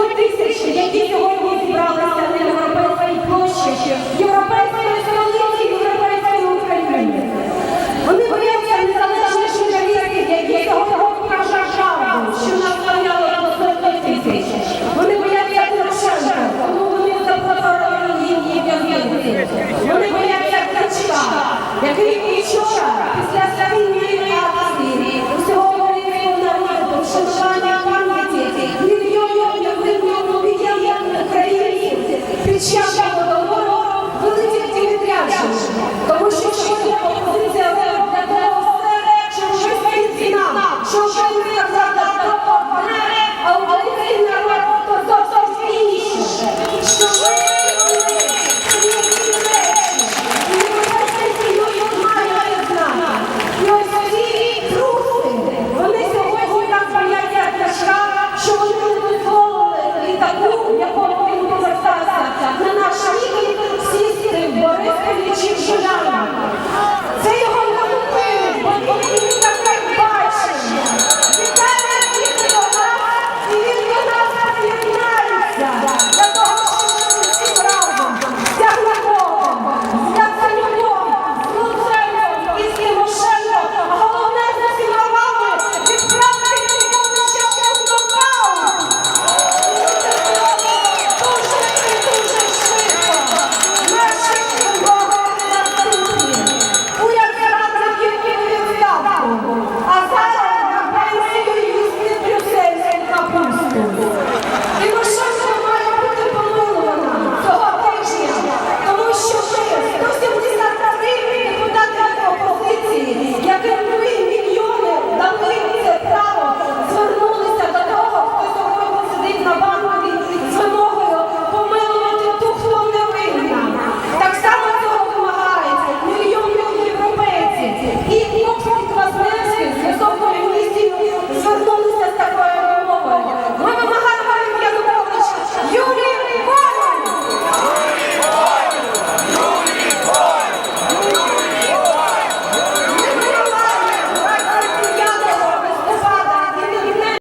цих сотні тисяч, які сьогодні দিচ্ছি আমরা